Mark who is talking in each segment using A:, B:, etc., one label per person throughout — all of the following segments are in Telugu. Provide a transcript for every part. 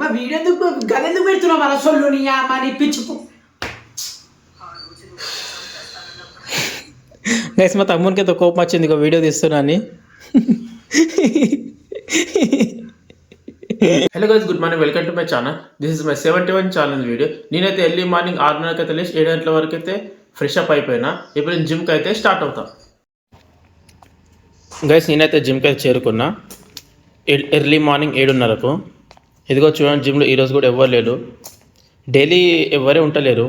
A: మా వీడియో ఎందుకు గదెందుకు పెడుతున్నావు మన సొల్లు నీ అమ్మ నీ పిచ్చి పు-
B: గైస్ మా తమ్మునికి ఎంతో కోపం వచ్చింది ఇక వీడియో తీస్తున్నాను hello guys good morning welcome to my channel this is my seventy one channel video నేనైతే ఎర్లీ మార్నింగ్ ఆరున్నరకి అయితే లేచి ఏడు గంటల వరకు అయితే ఫ్రెష్ అప్ అయిపోయినా. ఇప్పుడు నేను జిమ్కి అయితే స్టార్ట్ అవుతా. గైస్ నేనైతే జిమ్కి అయితే చేరుకున్నా. Early morning ఏడున్నరకు. ఇదిగో చూడండి జిమ్లో ఈరోజు కూడా ఎవ్వరు లేరు. డైలీ ఎవరే ఉండలేరు.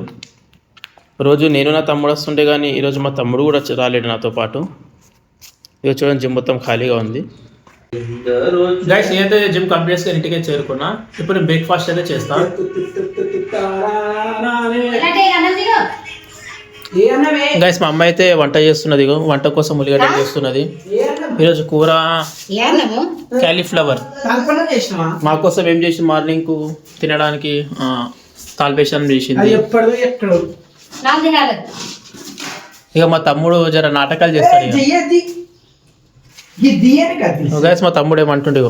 B: రోజు నేను నా తమ్ముడు వస్తుంటే కానీ ఈరోజు మా తమ్ముడు కూడా రాలేడు నాతో పాటు. ఇక చూడండి జిమ్ మొత్తం ఖాళీగా ఉంది. గైస్ నేనైతే జిమ్ కంప్లీట్ చేసుకొని ఇంటికి చేరుకున్నా. ఇప్పుడు నేను బ్రేక్ఫాస్ట్ అయితే చేస్తాను గైస్ మా అమ్మ అయితే వంట చేస్తున్నది వంట కోసం ఉల్లిగడ్డ చేస్తున్నది. ఈరోజు కూర క్యాలీఫ్లవర్. మా కోసం ఏం చేసి మార్నింగ్కు తినడానికి ఆ, తాల్పేషన్ చేసింది. ఇక మా తమ్ముడు జర నాటకాలు చేస్తాడు గైస్ మా తమ్ముడు ఏమంటుండే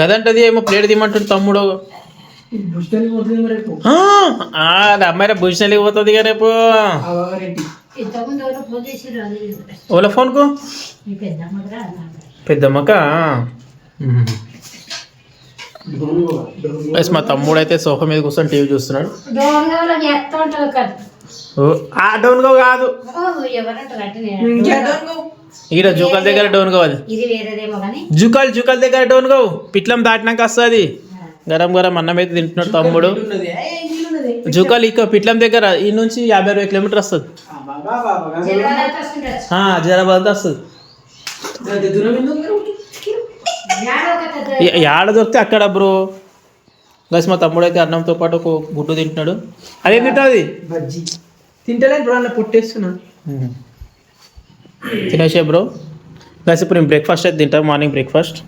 B: గదంటది ఏమో ప్లేట్ తీయమంటుండు తమ్ముడు.
A: రేపు
B: అది అమ్మాయి రేపు
C: ఫోన్ చేసిర్రు అది
B: ఓలా ఫోన్కు. పెద్దమ్మక? మా తమ్ముడు అయితే సోఫా మీద కూర్చొని టీవీ చూస్తున్నాడు.
C: డోన్ కదా
B: ఆ కాదు.
C: అంటే నేను
A: ఇంకేదో
B: ఈడ జూకల్ దగ్గర డౌన్
C: వేరేదేమో కానీ.
B: జుకల్ జుకల్ దగ్గర డౌన్ కావు పిట్లం దాటినాక వస్తుంది. గరం గరం అన్నం అయితే తింటున్నాడు తమ్ముడు.
A: ఉన్నది ఏ ఇల్లున్నది
B: జుకల్ ఇక పిట్లం దగ్గర ఈ నుంచి యాభై అరవై కిలోమీటర్ వస్తుంది.
A: ఆ బాబా బాబా
C: జనవరి వస్తుంటారు
B: ఆ, హైదరాబాద్ వస్తుంది. ఏడ దొరికితే అక్కడ బ్రో. గైస్ మా తమ్ముడు అయితే అన్నంతో పాటు ఒక గుడ్డు తింటున్నాడు. అదేం తింటుంది
A: బజ్జీ. తింటలేను బ్రో అన్న పొట్టేస్తున్నా.
B: తినేసే బ్రో. గైస్ ఇప్పుడు నేను బ్రేక్ఫాస్ట్ అయితే తింటాను మార్నింగ్ బ్రేక్ఫాస్ట్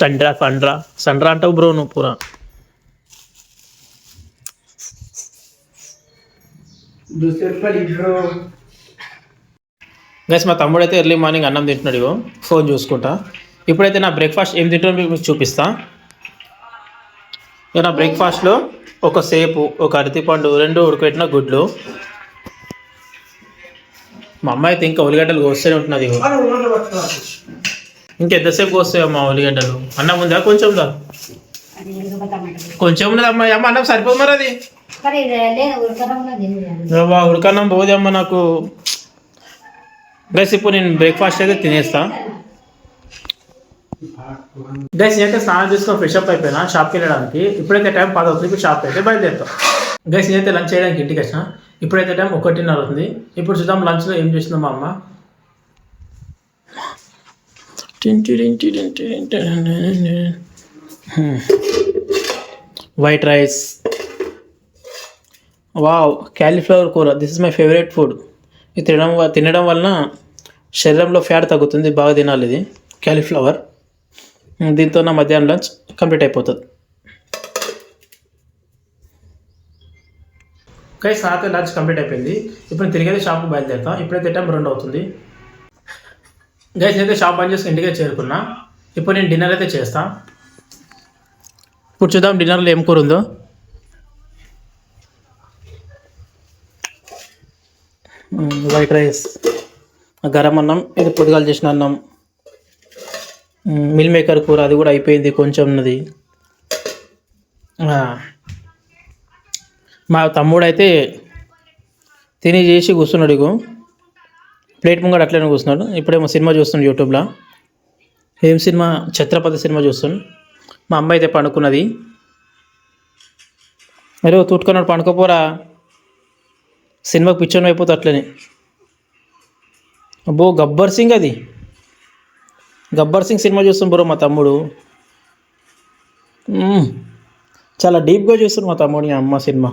B: సండ్రా సండ్రా సండ్రా అంటావు బ్రో నువ్వు పూరా. గైస్ మా తమ్ముడు అయితే ఎర్లీ మార్నింగ్ అన్నం తింటున్నాడు ఇగో. ఫోన్ చూసుకుంటా. ఇప్పుడైతే నా బ్రేక్ఫాస్ట్ ఏం తింటానో మీకు మీకు చూపిస్తా. ఇక నా బ్రేక్ఫాస్ట్లో ఒక సేపు ఒక అరటిపండు రెండు ఉడకబెట్టిన గుడ్లు. మా అమ్మ అయితే ఇంకా ఉల్లిగడ్డలు కోస్తూనే ఉంటున్నది ఇంకెంతసేపు కోస్తాయి అమ్మ ఉల్లిగడ్డలు అన్నం ఉందా? కొంచెం దా కొంచెం ఉన్నది అమ్మ? అమ్మ అన్నం సరిపోదు మరి అది. ఉడకన్నం పోదే అమ్మ నాకు. గైస్ ఇప్పుడు నేను బ్రేక్ఫాస్ట్ అయితే తినేస్తా. గైస్ నేనైతే స్నానం చేసుకొని ఫ్రెష్ అప్ అయిపోయినా షాప్కి వెళ్ళడానికి. ఇప్పుడైతే టైం పది అవుతుంది ఇప్పుడు షాప్ అయితే బయలుదేరుతాం. గైస్ నేనైతే లంచ్ చేయడానికి ఇంటికి వచ్చిన. ఇప్పుడైతే టైం ఒకటిన్నర అవుతుంది. ఇప్పుడు చూద్దాం లంచ్లో ఏం చేసిందో మా అమ్మ? వైట్ రైస్ వావ్ క్యాలీఫ్లవర్ కూర. This is my favourite food ఇది తినడం తినడం వలన శరీరంలో ఫ్యాట్ తగ్గుతుంది బాగా తినాలి ఇది. క్యాలీఫ్లవర్ hmm, దీంతో నా మధ్యాహ్నం లంచ్ కంప్లీట్ అయిపోతుంది. కై నాతో లంచ్ కంప్లీట్ అయిపోయింది. ఇప్పుడు తిరిగేది షాప్కి బయలుదేరుతాం. ఇప్పుడైతే టైం రెండు అవుతుంది. గైస్ అయితే షాప్ బంద్ చేసి ఇంటికే చేరుకున్నా. ఇప్పుడు నేను డిన్నర్ అయితే చేస్తా. ఇప్పుడు చూద్దాం డిన్నర్లో ఏం కూర ఉందో. వైట్ రైస్ గరం అన్నం ఇది పొద్దుగాలు చేసిన అన్నం. మిల్ మేకర్ కూర అది కూడా అయిపోయింది కొంచెం ఉన్నది. మా తమ్ముడు అయితే తిని చేసి కూర్చున్నాడు ఇగో. ప్లేట్ ముంగడు అట్లనే కూర్చున్నాడు. ఇప్పుడేమో సినిమా చూస్తున్నాడు యూట్యూబ్లో. ఏం సినిమా? ఛత్రపతి సినిమా చూస్తున్నాడు మా అమ్మ అయితే పండుకున్నది. మరి తూట్టుకున్నాడు పండుకోపోరా. సినిమాకి పిచ్చని అయిపోతే అట్లనే. అబ్బో గబ్బర్ సింగ్ అది. గబ్బర్ సింగ్ సినిమా చూస్తుంది బ్రో మా తమ్ముడు. చాలా డీప్గా చూస్తాడు మా తమ్ముడు ఈ అమ్మ సినిమా.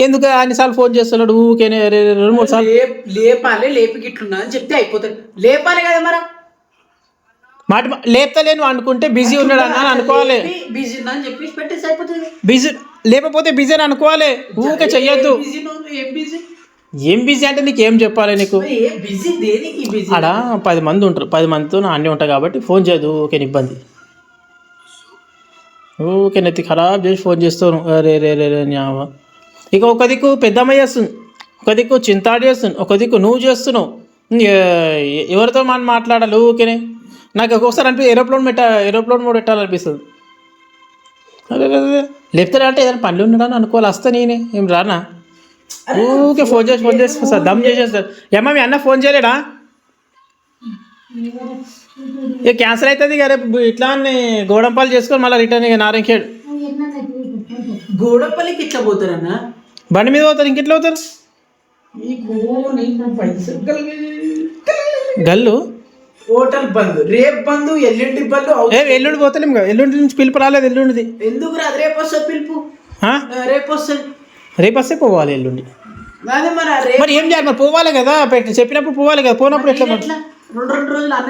B: ఎందుకు అన్నిసార్లు ఫోన్ చేస్తున్నాడు? ఊకేనే రే- రే- రెండు మూడు సార్లు.
A: లేప్ లేపాలి లేపి అని చెప్తే అయిపోతుంది లేపాలి కదా మరి.
B: మాట లేపుతలేను అనుకుంటే బిజీ ఉన్నాడు అని అనుకోవాలి.
A: బిజీ ఉన్నా అని చెప్పేసి పెట్టేసి అయిపోతుంది
B: బిజీ లేకపోతే బిజీ అని అనుకోవాలి. ఊరికే చెయ్యొద్దు.
A: ఏం బిజీ? ఏం
B: అంటే నీకు ఏం చెప్పాలి నీకు? ఆడ పది మంది ఉంటారు. పది మందితో నా అన్నీ ఉంటాయి కాబట్టి ఫోన్ చేయదు ఊకే ఇబ్బంది. ఊకే నెత్తి ఖరాబ్ చేసి ఫోన్ చేస్తాను. అరే రే రే రే న్యావ. ఇక ఒక దిక్కు పెద్దమ్మ చేస్తుంది ఒక దిక్కు చింతాడు చేస్తుంది ఒక దిక్కు నువ్వు చేస్తున్నావు. ఎవరితో మనం మాట్లాడాలి ఊకేనే నాకు ఒక్కొక్కసారి అనిపి ఏరోప్లోన్ పెట్ట ఏరోప్లోన్ మోడ్ పెట్టాలనిపిస్తుంది. అదే రే లేపుతారా అంటే ఏదైనా పనులు ఉన్నాడని అనుకోవాలి వస్తా నేనే. ఏం రానా? ఊకే ఫోన్ చేసి ఫోన్ చేసి సార్ దమ్ చేసేస్తారు ఏమా మీ అన్న ఫోన్ చేయలేడా? ఇక క్యాన్సిల్ అవుతుంది కదా రేపు ఇట్లా అని గోడంపాలు చేసుకొని మళ్ళీ రిటర్న్ ఇక నారాయణఖేడ్.
A: గోడంపల్లికి ఇట్లా పోతారన్నా?
B: బండి మీద పోతారు ఇంకెట్లా పోతారు? గల్లు?
A: హోటల్ బంద్. రేపు బంద్ ఎల్లుండి బంద్
B: ఏ ఎల్లుండి పోతలేం కదా. ఎల్లుండి నుంచి పిలుపు రాలేదు ఎల్లుండిది.
A: ఎందుకు రాదు? రేపు వస్తా పిలుపు. రేపు వస్తుంది.
B: రేపు వస్తే పోవాలి ఎల్లుండి.
A: మరి రేపు
B: ఏం చేయాలి? మరి పోవాలి కదా. చెప్పినప్పుడు పోవాలి కదా. పోనప్పుడు ఎట్లా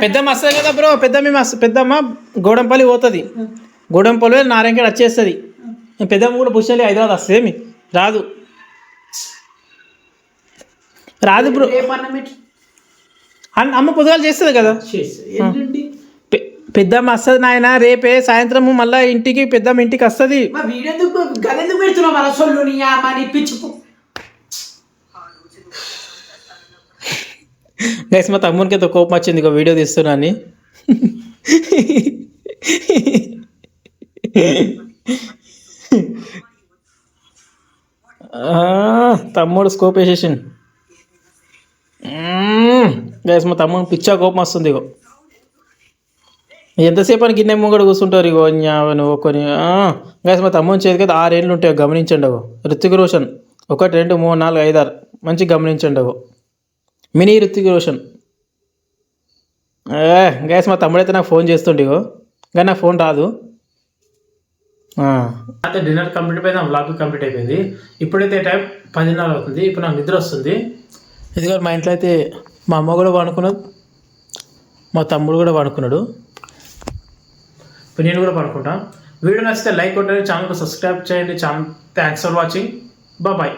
B: పెద్దమ్మ వస్తుంది కదా బ్రో. పెద్దమ్మ పెద్దమ్మ గోడంపల్లి పోతుంది. గోడంపల్లి నారాయణఖేడ్ వచ్చేస్తుంది. పెద్దమ్మ కూడా పుష్యాలి హైదరాబాద్ వస్తుంది ఏమి రాదు. రాదు బ్రో. అమ్మ పొద్దుగాలు చేస్తుంది కదా. పెద్దమ్మ వస్తుంది నాయన రేపే సాయంత్రము మళ్ళీ ఇంటికి పెద్దమ్మ ఇంటికి వస్తుంది. గైస్ మా తమ్మునికి ఎంతో కోపం వచ్చింది ఇక వీడియో తీస్తున్నా అని. తమ్ముడు స్కోప్ వేసేసింది గైస్ మా తమ్ముడు పిచ్చా కోపం వస్తుంది ఇగో. ఎంతసేపు అని గిన్నె ముంగడు కూర్చుంటారు ఇగో నువ్వు కొని గైస్ మా తమ్ముని చేతి కదా ఆరేళ్ళు ఉంటాయి గమనించండి అగో. రుతిక్ రోషన్ ఒకటి రెండు మూడు నాలుగు ఐదు ఆరు. మంచిగా గమనించండి అగో. మినీ రుతిక్ రోషన్ ఏ గ్యాస్ మా తమ్ముడైతే నాకు ఫోన్ చేస్తుండే కానీ నాకు ఫోన్ రాదు. అయితే డిన్నర్ కంప్లీట్ అయిపోయింది నా కంప్లీట్ అయిపోయింది. ఇప్పుడైతే టైం పదిన్నర అవుతుంది ఇప్పుడు నాకు నిద్ర వస్తుంది. ఎందుకంటే మా ఇంట్లో అయితే మా అమ్మ కూడా పడుకున్నది మా తమ్ముడు కూడా పడుకున్నాడు. నేను కూడా పడుకుంటా. వీడియో నచ్చితే లైక్ కొట్టండి ఛానల్కి సబ్స్క్రైబ్ చేయండి. Channel thanks for watching. Bye